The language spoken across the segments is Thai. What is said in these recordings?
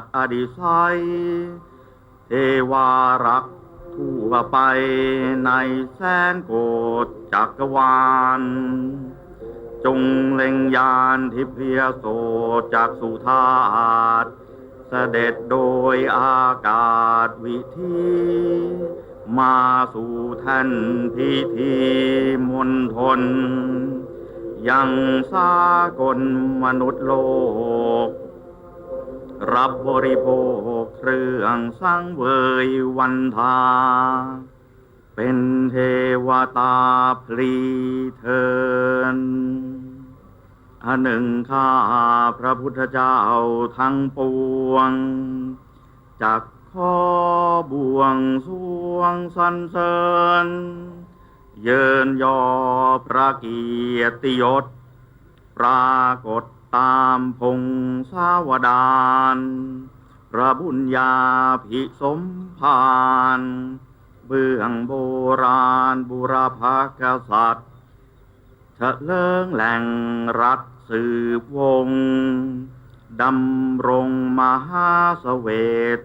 สอดิไซยเทวารักทั่วไปในแสนโกฏจักรวาล จงเล็งยานทิพยโสจากสุธาตุเสด็จโดยอากาศวิธีมาสู่ท่านพิธีมณฑลยังสากลมนุษย์โลก รับบริโภคเครื่องสังเวยวันทา เป็นเทวตาพลีเทินอันหนึ่งข้าพระพุทธเจ้าทั้งปวง จากข้อบวงสวงสรรเสริญ เยินยอพระเกียรติยศ ปรากฏ ตามพงสาวดานพระบุญญาภิสมภารเบื้องโบราณบุรพกษัตริย์เถลิงแหล่งรัฐสืบวงศ์ดำรงมหาเสเว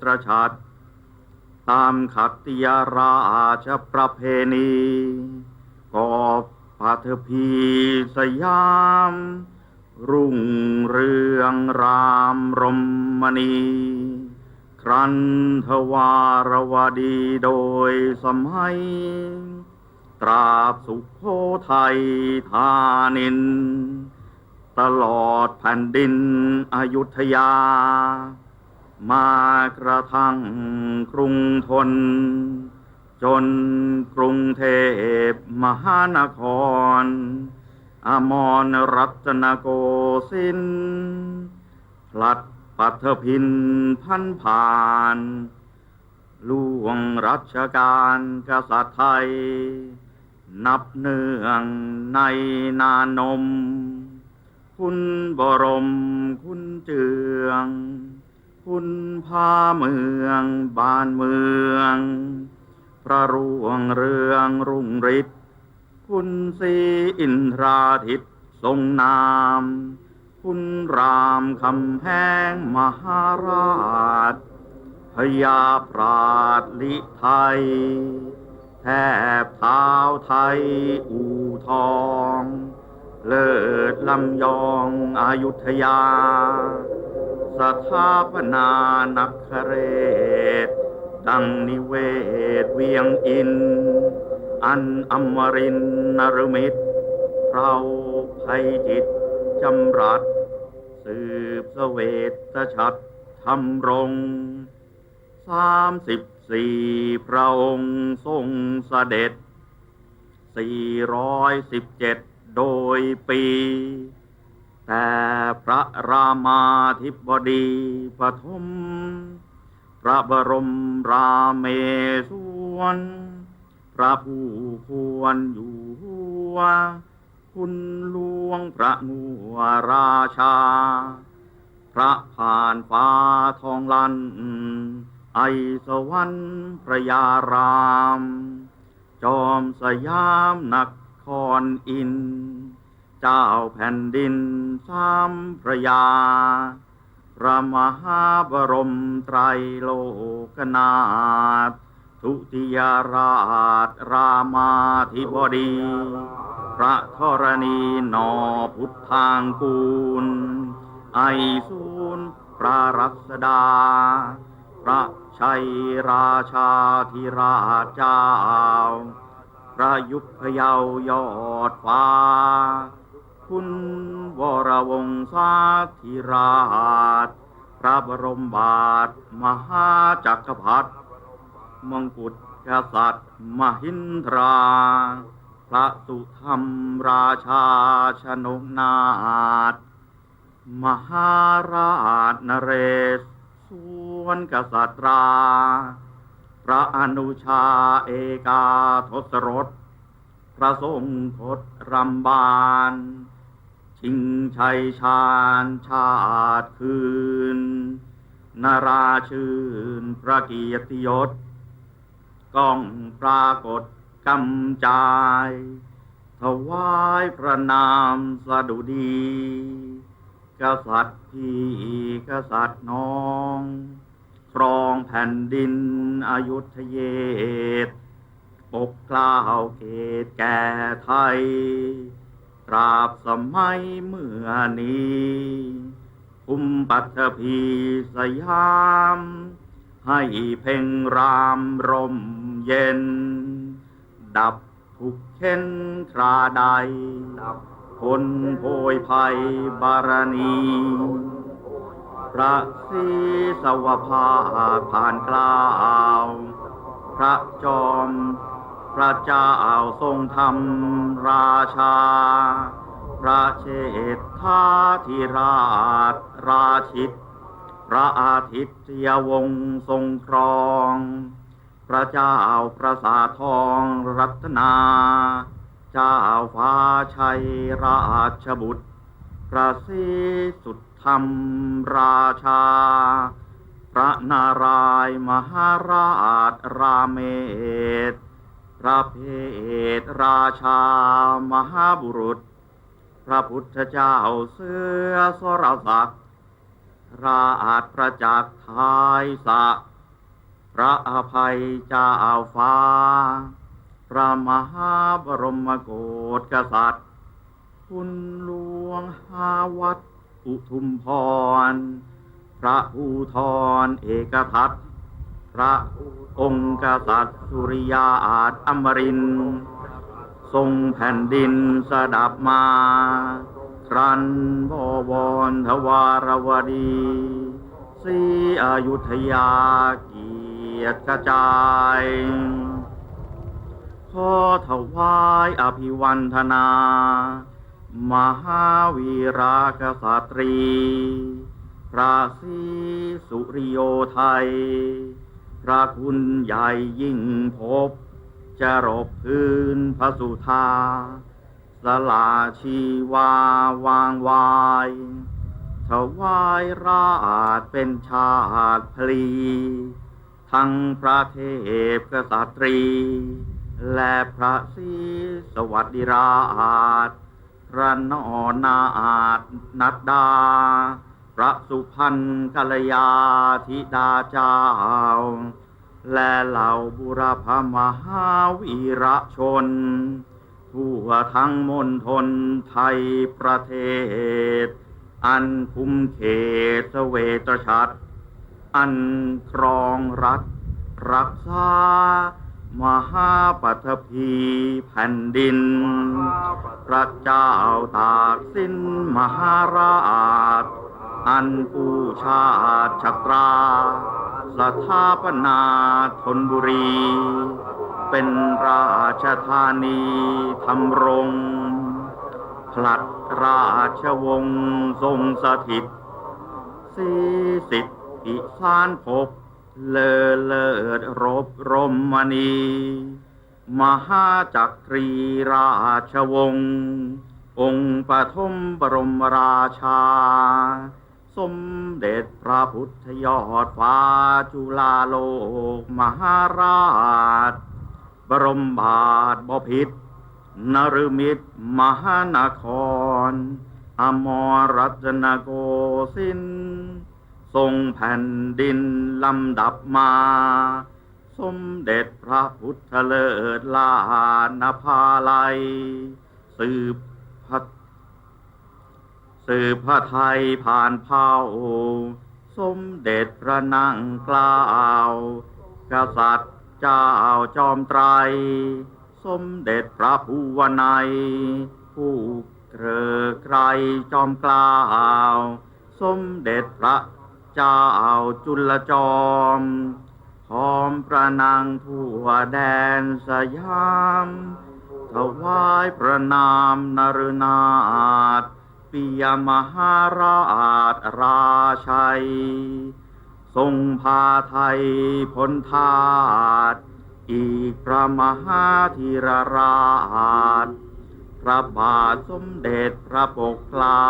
ตชัดตามขัตติยราชประเพณีกอบพัทพีสยาม รุ่งเรืองรามรมณี ครันทวารวดีโดยสมัย ตราบสุขโขทัยธานิน ตลอดแผ่นดินอยุธยา มากระทั่งกรุงทน จนกรุงเทพมหานคร อมรรัตนโกสินพลัดปัทพินพันผ่านล่วงรัชกาลกษัตริย์ไทย นับเนื่องในนานม คุณบรมคุณเจือง คุณพาเมืองบ้านเมือง พระร่วงเรืองรุ่งฤทธิ คุณสีอินทราทิตทรงนาม คุณรามคำแหงมหาราชพยาปราดลิไทย แทบเท้าไทยอูทอง เลิศลำยองอายุทยา สถาปนานักเรศดังนิเวศเวียงอิน อันอมรินนรมิตรเราภัยจิตจำรัด สืบเสเวตชัดทำรงสามสิบสี่พระองค์ทรงเสด็จสี่ร้อยสิบเจ็ดโดยปี แต่พระรามาธิบดีปฐมพระบรมราเมศวร ระผู้ควรอยู่หัวคุณหลวงพระงัวราชา พระผ่านฟ้าทองลัน ไอสวรรค์พระยาราม จอมสยามนักครอิน เจ้าแผ่นดินสามพระยา พระมหาบรมไตรโลกนาถ ทุติยาราชรามาธิบดี พระธรณีนอพุทธางกูล ไอสูนพระรัศดา พระชัยราชาธิราชเจ้า พระยุพยาวยอดฟ้า คุณวรวงศาธิราช พระบรมบาทมหาจักรพรรดิ มงกุฎกษัตริย์มหินทรา พระสุธรรมราชาชนกนาถมหาราชนเรศสวนกษัตรา พระอนุชาเอกาทศรส พระทรงพดรำบานชิงชัยชาญชาติคืน นาราชื่นพระเกียรติยศ ก้องปรากฏกำจายถวายพระนามสดุดี กษัตริย์พี่กษัตริย์น้อง ครองแผ่นดินอยุธเยตปกกล้าวเกตแก่ไทย ตราบสมัยเมื่อนี้ภูมิปัตภีสยาม ให้เพ่งรามรม เย็น ดับทุกเข็นคราใดคนโพยภัยบารณีพระศรีสวภาผ่านกล่าวพระจอม พระเจ้าทรงธรรมราชา พระเชษฐาธิราชราชิต พระอาทิตย์ยวงทรงครอง พระเจ้าประสาทองรัตนา เจ้าฟ้าชัยราชบุตร พระศรีสุดธรรมราชา พระนารายมหาราชราเมศพระเพทราชามหาบุรุษ พระพุทธเจ้าเสือสรศักดิ์ราอาจประจักษ์ทายสะ พระอภัยเจ้าฟ้า พระมหาบรมโกศกษัตริย์ คุณหลวงหาวัดอุทุมพร พระภูทรเอกทัตพระองค์กษัตริย์สุริยาอาจอมริน ทรงแผ่นดินสดับมา ครันบวรทวารวดีศรีอยุธยาเกียรติกระจาย ขอถวายอภิวันธนา มหาวีรากษัตรี พระศรีสุริโยไทย พระคุณใหญ่ยิ่งพบ จะรบพื้นพระสุธาสลาชีวาวางวายถวายราชเป็นชาติพลี ทั้งพระเทพกษัตรี และพระศรีสวัสดิราชพระนอนาถนัดดา พระสุพรรณกัลยาธิดาเจ้า และเหล่าบุรพมหาวีระชน ทั่วทั้งมณฑลไทยประเทศ อันคุมเขตเสวตฉัตร อันครองรัฐ รักษามหาปัทภีแผ่นดิน พระเจ้าตากสินมหาราช อันผู้ชาติชตรา สถาปนาธนบุรี เป็นราชธานีทำรงผลัดราชวงศ์ทรงสถิตสีสิทธิ สารพบเลอเลิศรบรมมณี มหาจักรีราชวงศ์องค์ปฐมบรมราชา สมเด็จพระพุทธยอดฟ้าจุฬาโลกมหาราช บรมบาทบพิษนรมิตรมหานคร อมรรัตนโกสินทร์ ทรงแผ่นดินลำดับมา สมเด็จพระพุทธเลิศลานภาลัย สืบพระสืบพระไทยผ่านเผ่าสมเด็จพระนั่งกล้าวกษัตริย์เจ้าจอมไตร สมเด็จพระภูวนัย ผู้เกรอไกรจอมกล้าว สมเด็จพระ เจ้าจุลจอมพร้อมประนางทั่วแดนสยามถวายพระนามนรนาถปิยมหาราชราชัย ทรงพาไทยพ้นทาตอีกพระมหาธีรราช พระบาทสมเด็จพระปกเกล้า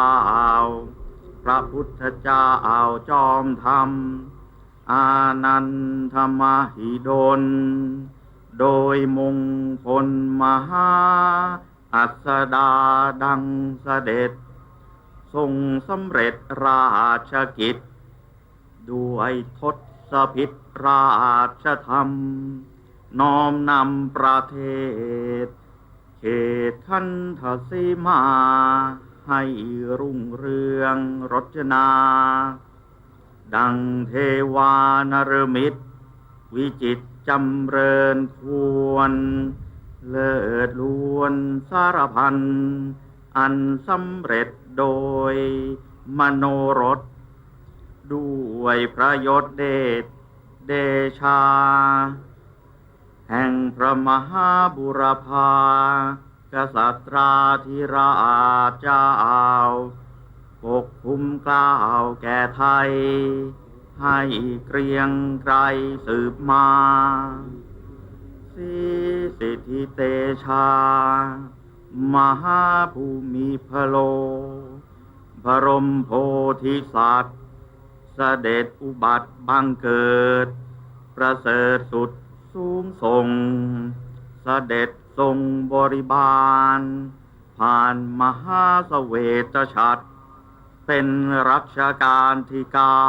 พระพุทธเจ้าจอมธรรม อานันทมหิดล โดยมงคลมหา อัสดาดังเสด็จ ทรงสำเร็จราชกิจ ด้วยทศพิธราชธรรม น้อมนำประเทศ เขตคันธสีมา ให้รุ่งเรืองรจนา ดังเทวานรมิตรวิจิตจำเริญควร เลิศล้วนสารพัน อันสำเร็จโดยมโนรส ด้วยพระยศเดชเดชา แห่งพระมหาบุรพา กษัตราธิราชเจ้าปกคุมกล้าวแก่ไทย ให้เกรียงไกรสืบมา สิสิทธิเตชามหาภูมิพโล บรมโพธิสัตว์เสด็จอุบัติบังเกิด ประเสริฐสุดสูงส่งเสด็จ ทรงบริบาล ผ่านมหาเสเวตฉัตรเป็นรัชกาลที่เก้า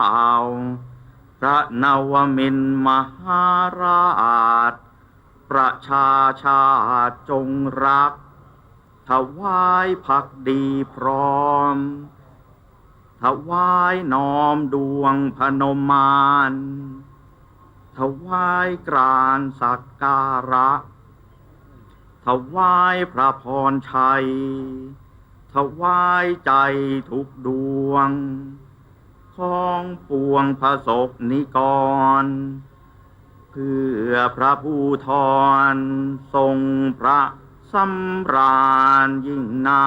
พระนวมินมหาราช ประชาชาติจงรัก ถวายพักดีพร้อม ถวายน้อมดวงพนมมานถวายกรานสักการะ ถวายพระพรชัย ถวายใจทุกดวง ของปวงพระศกนิกร เพื่อพระผู้ทรทรงพระสำราญยิ่งนา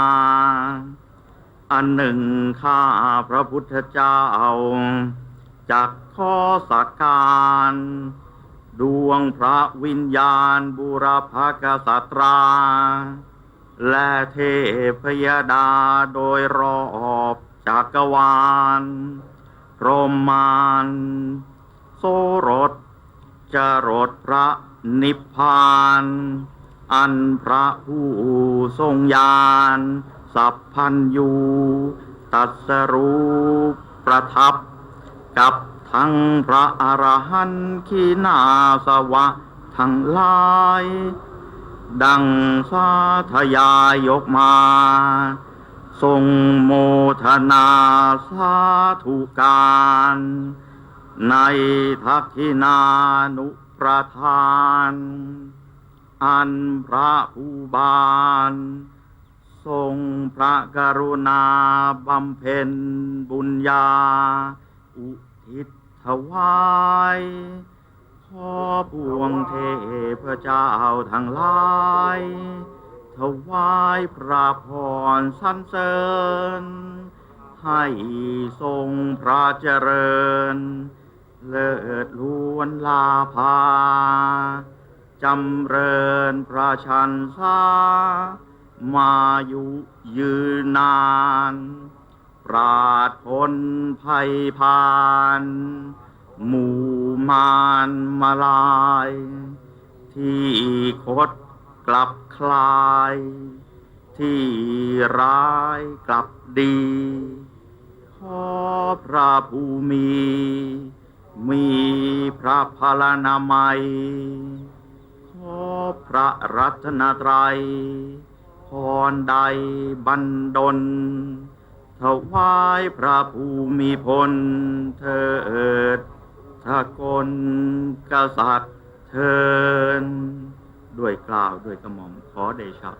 อันหนึ่งข้าพระพุทธเจ้าจากข้อสักการ ดวงพระวิญญาณบุรพกษัตรา และเทพยดาโดยรอบจักรวาลพรหมานโสรสจรดพระนิพพาน อันพระผู้ทรงญาณ สัพพันยูตัสรู้ประทับกับ ทั้งพระอรหันต์ขีนาสวะทั้งหลาย ดังสาธยายกมา ทรงโมทนาสาธุการ ในทักขินานุประทาน อันพระผู้บานทรงพระกรุณาบำเพ็ญบุญญาอุทิศ ถวายขอพวงเทพเจ้าทั้งหลายถวายพระพรสรรเสริญ ให้ทรงพระเจริญ เลิศล้วนลาภาจำเริญพระชันษามาอยุยืนนาน ปราดพ้นภัยพาน หมู่มารมาลาย ที่คดกลับคลาย ที่ร้ายกลับดีขอพระภูมิ มีพระพลานามัย ขอพระรัตนตรัยพรใดบันดล ถวายพระภูมิพลเถิดสกลกษัตริย์เทินด้วยกล่าวด้วยกระหม่อมขอเดชะ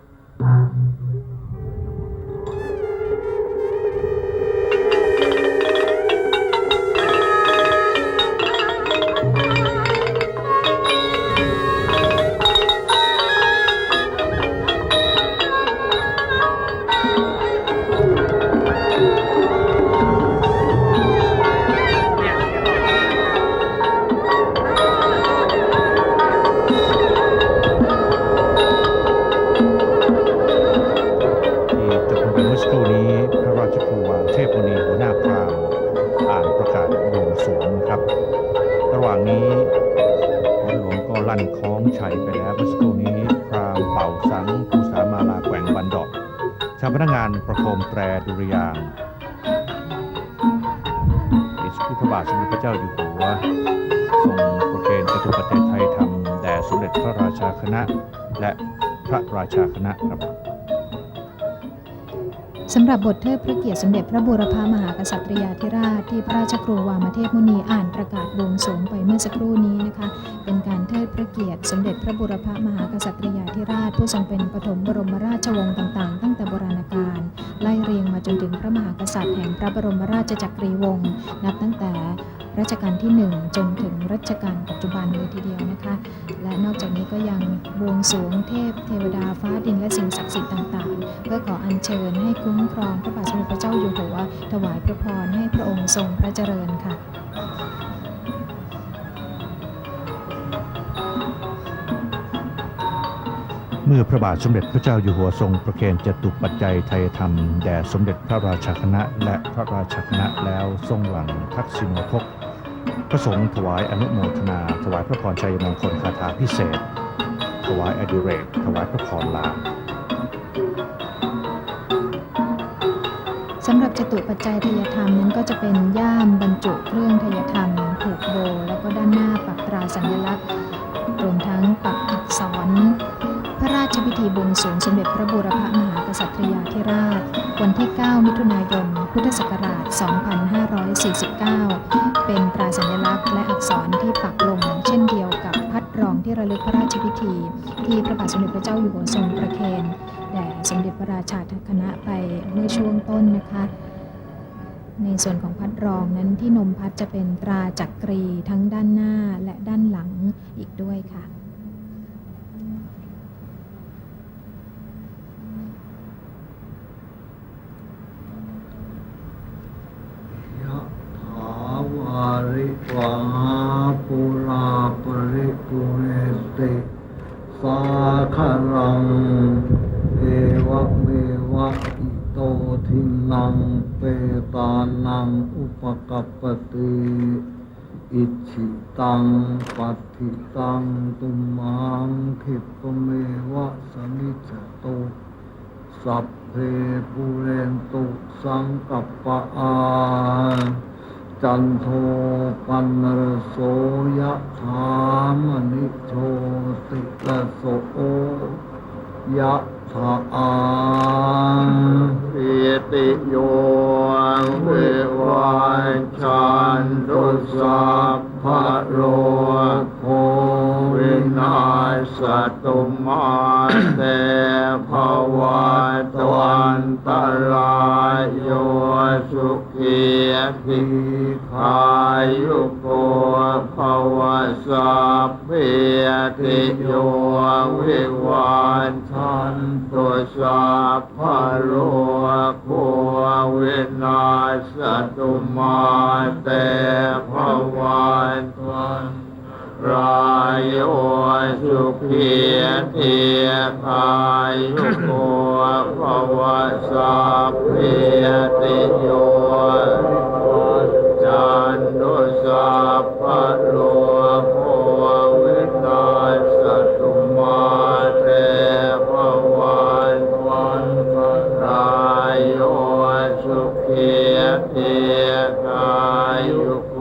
ราชาคณะครับสำหรับบทเทิดพระเกียรติสมเด็จพระบูรพามหากษัตริยาธิราชที่พระราชครูวามเทพมุนีอ่านประกาศวงสงไปเมื่อสักครู่นี้นะคะ เป็นการเทิดพระเกียรติสมเด็จพระบูรพามหากษัตริยาธิราช ผู้ทรงเป็นปฐมบรมราชวงศ์ต่างๆ ตั้งแต่โบราณกาลไล่เรียงมาจนถึงพระมหากษัตริย์แห่งพระบรมราชจักรีวงศ์นับตั้งแต่ รัชกาลที่ 1 จนถึงรัชกาลปัจจุบันเลยทีเดียวนะคะ และนอกจากนี้ก็ยังบวงสรวงเทพเทวดาฟ้าดินและสิ่งศักดิ์สิทธิ์ต่างๆ เพื่อขออัญเชิญให้คุ้มครองพระบาทสมเด็จพระเจ้าอยู่หัว ถวายพระพรให้พระองค์ทรงพระเจริญค่ะเมื่อพระบาทสมเด็จพระเจ้าอยู่หัวทรงประเคนจตุปัจจัยไทยธรรม แด่สมเด็จพระราชาคณะและพระราชาคณะแล้วทรงหลังทักษิโนทกพ ระสงฆ์ถวายอนุโมทนา ถวายพระพรชัยมงคลคาถาพิเศษ ถวายอดิเรก ถวายพระพรลาสำหรับจตุปัจจัยทยธรรมนั้นก็จะเป็นย่ามบรรจุเครื่องทยธรรม ผูกโบ แล้วก็ด้านหน้าปักตราสัญลักษณ์รวมทั้งปักอักษร พระราชพิธีบวงสรวงสมเด็จพระบูรพมหากษัตริยาธิราช วันที่ 9 มิถุนายน พุทธศักราช 2549 เป็นตราสัญลักษณ์และอักษรที่ปักลงเช่นเดียวกับพัดรองที่ระลึกพระราชพิธี ที่พระบาทสมเด็จพระเจ้าอยู่หัวทรงประเคนแด่สมเด็จพระราชาคณะไปเมื่อช่วงต้นนะคะในส่วนของพัดรองนั้นที่นมพัดจะเป็นตราจักรีทั้งด้านหน้าและด้านหลังอีกด้วยค่ะ ยะถาวาริ วหาปุราปริปุเรติสาคารังเอวะเมวะอิโตทินังเปตานังอุปกัปปติอิชิตังปัตติตังตุมังคิปะเมวะสมิจโตสัพเพปุเรนตุสังกัปปะอา จันโทปันนรโสยะถามณิโชติละโสยะถาอาปิติโยเวิวันชันตุสัพพะโรโควินา ศตุมาเตภวัตวันตรายโยสุขีทีขายุโกภวสัพเพติโยวิวันชันตุสัพพโรโควินาศตุมาเตภวันตวัน รายโยสุขีเทียคายุโกภวะสัพเพติโยจันโดสัพพโลโควินาศตุมาเตภวันวันรายโยสุขีเทียคายุโก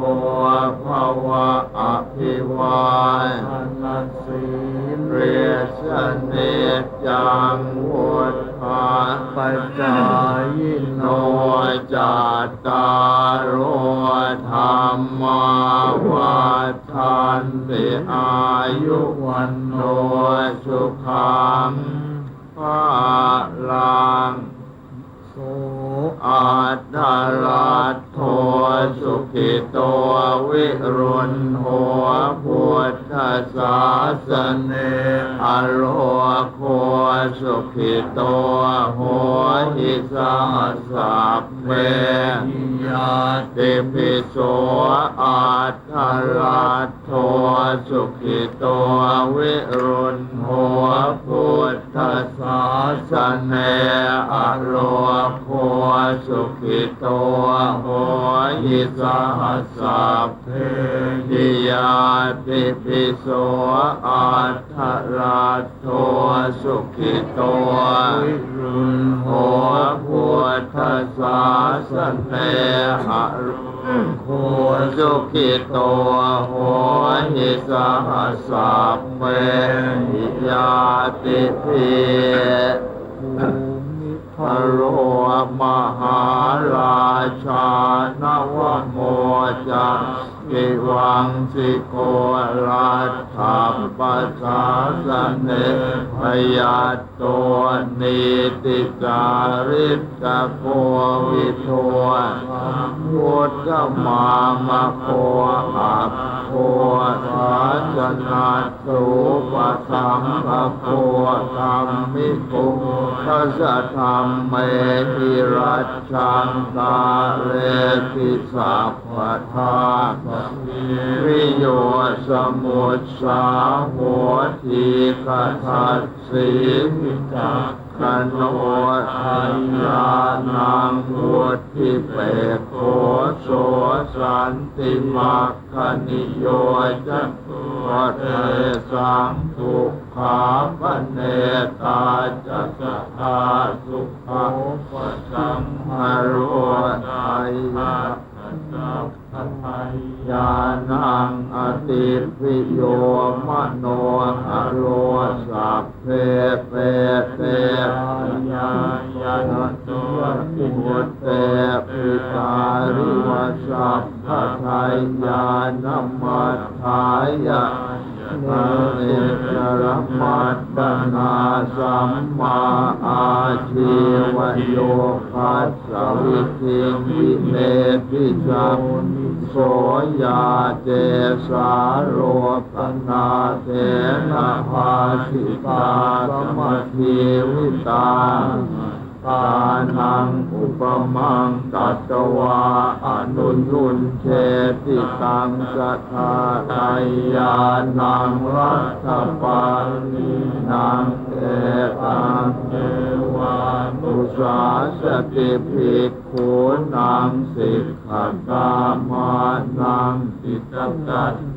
ภวะ อภิวาทสีเรียสเนจัง สุขิโตโหหิสหัสเมหิยาติภิภูมิพโรมหาราชานวโมจักกิวังสิโกรัตถัปปัสสาสเนพยัตโตนิติจาริตะโกวิโทวุฒมามะโคอัปโคสาจนาสุปสัมภโคธรรมิกุทัสธรรมเมหิรัชชังตาเรติสัพพทาวิโยสมุทสาหัวทีกัสสีมิจัก ขโนทัยยานังวุธิเปกโขโสสันติมัคคณิโยจักขุเทสังทุกขาปเนตาจัสสะสุขาปสัมหโรทัย ยะญานังอติพิโยมโนหโรสัพเพเปเตยายา ส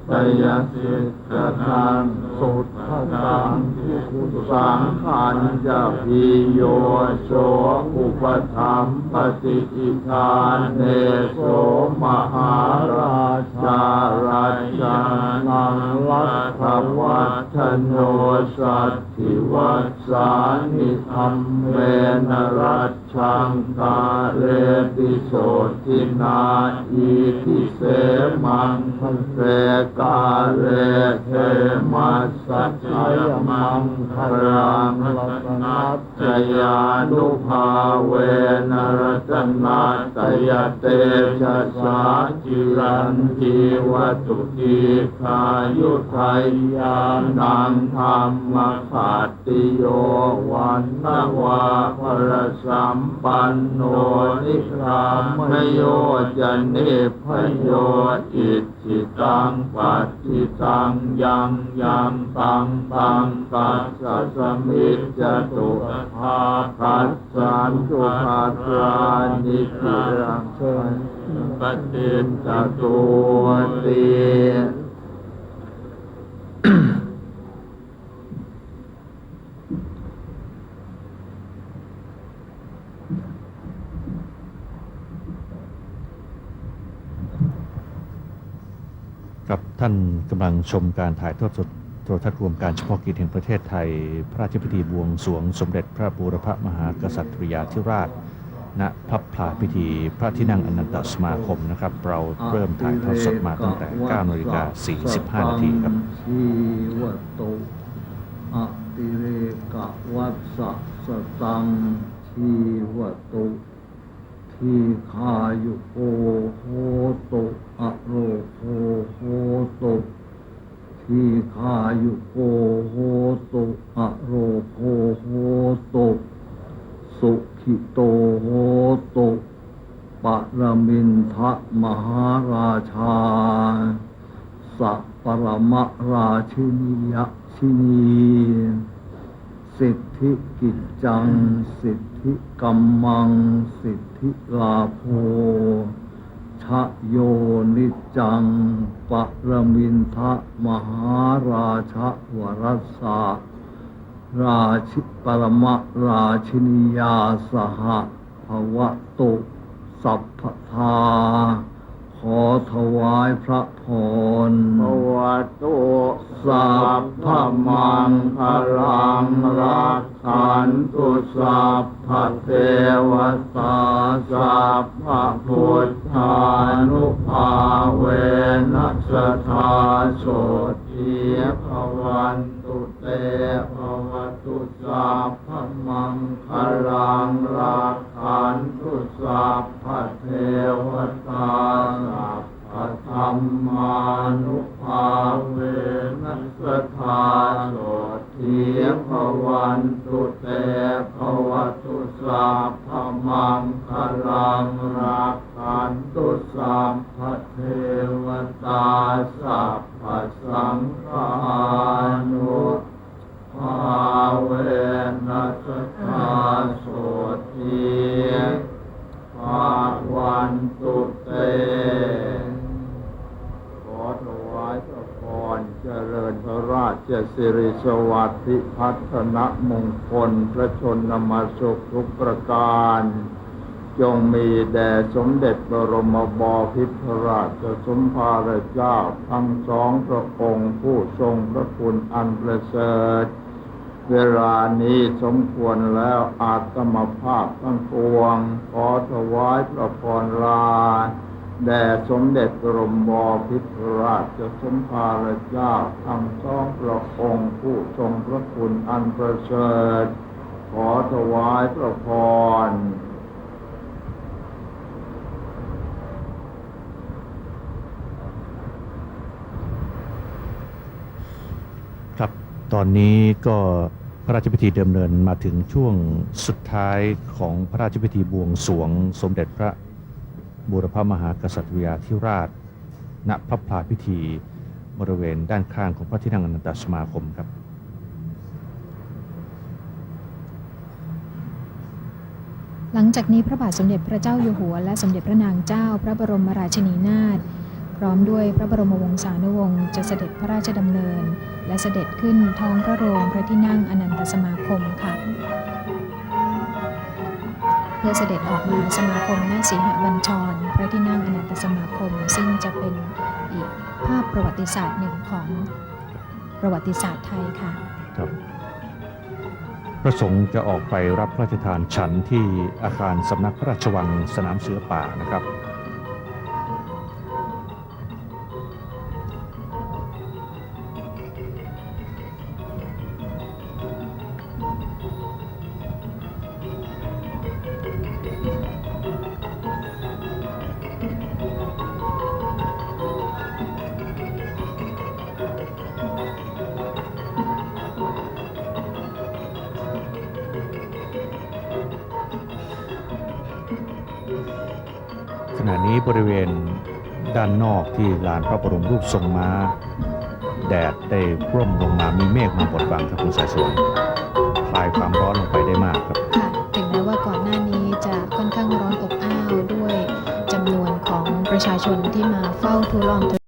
ตัตตยสิกนังสุทธังทุกสังขันจะพิโยโสอุปถัมปติอิทานเนโสมหาราชาราชานังลัทธวัฒโนสัตถิวัสสานิธรรมเมนรัชชังกาเลติโสทินาอีทิเสมังพันเสกาเลเทมัสสัจยมังครังรัตนัตจยานุภาเวนรัตนัตตยเตชะสาจิรันทีวัตุกีคายุไทยานังธรรมขาติโยวันนวาพระสัมปันโนนิรามโยจันนิพโยอิจิตังปัจจิตังยังยังตังตังตัสสะสมิจตุภาคัสสันตุภาตรานิจิรังเชนปฏิจจตุติ กับท่านกำลังชมการถ่ายทอดสดโทรทัศน์รวมการเฉพาะกิจแห่งประเทศไทย พระราชพิธีบวงสวงสมเด็จพระบูรพมหากษัตริยาธิราช ณพระพลาพิธี พระที่นั่งอนันตสมาคมนะครับ เราเริ่มถ่ายทอดสดมาตั้งแต่9นาฬิกา45 นาทีครับชีวโตอติเรกวัสสะสตังชีวโตทีคายุโกโหโตอะโรโคโหโตทีคายุโกโหโตอะโรโคโหโต สุขิโตโหตุปรมินทะมหารา ชาสัพปรมราชินียชินีสิทธิกิจจัง สิทธิกัมมัง สิทธิลาโภชะโยนิจังปรมินทะมหาราชวรัสสะราชิปรมราชินียาสหภวะตุสัพพทา ขอถวายพระพรภวตุสัพพมังคลังรักขันตุสัพพะเทวตาสัพพะพุทธานุภาเวนัสธาโสทีภวันตุเต สัพพมังคลังรักขันตุสัพพเทวตาสัพพะธรรมานุภาเวนัสธาโสทีภวันตุเตภวตุสัพพมังคลังรักขันตุสัพพเทวตาสัพพสังฆานุ สิริสวัสดิพัฒนมงคลพระชนนมาสุขทุกประการ จงมีแด่สมเด็จบรมบพิตรราชสมภารเจ้าทั้งสองพระองค์ผู้ทรงพระคุณอันประเสริฐเวลานี้สมควรแล้วอาตมภาพทั้งปวง ขอถวายพระพรลา แด่สมเด็จกรมบพิตรราชสมภารเจ้าทั้งสองพระองค์ผู้ทรงพระคุณอันประเสริฐขอถวายพระพรครับตอนนี้ก็พระราชพิธีดำเนินมาถึงช่วงสุดท้ายของพระราชพิธีบวงสวงสมเด็จพระ บูรพมหากษัตริยาธิราช ณพระพลาพิธีบริเวณด้านข้างของพระที่นั่งอนันตสมาคมครับ หลังจากนี้พระบาทสมเด็จพระเจ้าอยู่หัว และสมเด็จพระนางเจ้า พระบรมราชินีนาถพร้อมด้วยพระบรมวงศานุวงศ์จะเสด็จพระราชดำเนิน และเสด็จขึ้นท้องพระโรงพระที่นั่งอนันตสมาคมค่ะ พื่อเสด็จออกมาสมาคมณสีหบัญชร พระที่นั่งอนันตสมาคม ซึ่งจะเป็นอีกภาพประวัติศาสตร์หนึ่งของประวัติศาสตร์ไทยค่ะครับพระสงฆ์จะออกไปรับพระราชทานฉันที่อาคารสำนักพระราชวังสนามเสือป่านะครับ ที่ลานพระบรมรูปทรงม้า แดดได้ร่มลงมามีเมฆมาบดบังครับคุณสายสวนคลายความร้อนลงไปได้มากครับค่ะถึงแม้ว่าก่อนหน้านี้จะค่อนข้างร้อนอบอ้าวด้วยจำนวนของประชาชนที่มาเฝ้าทูลลอง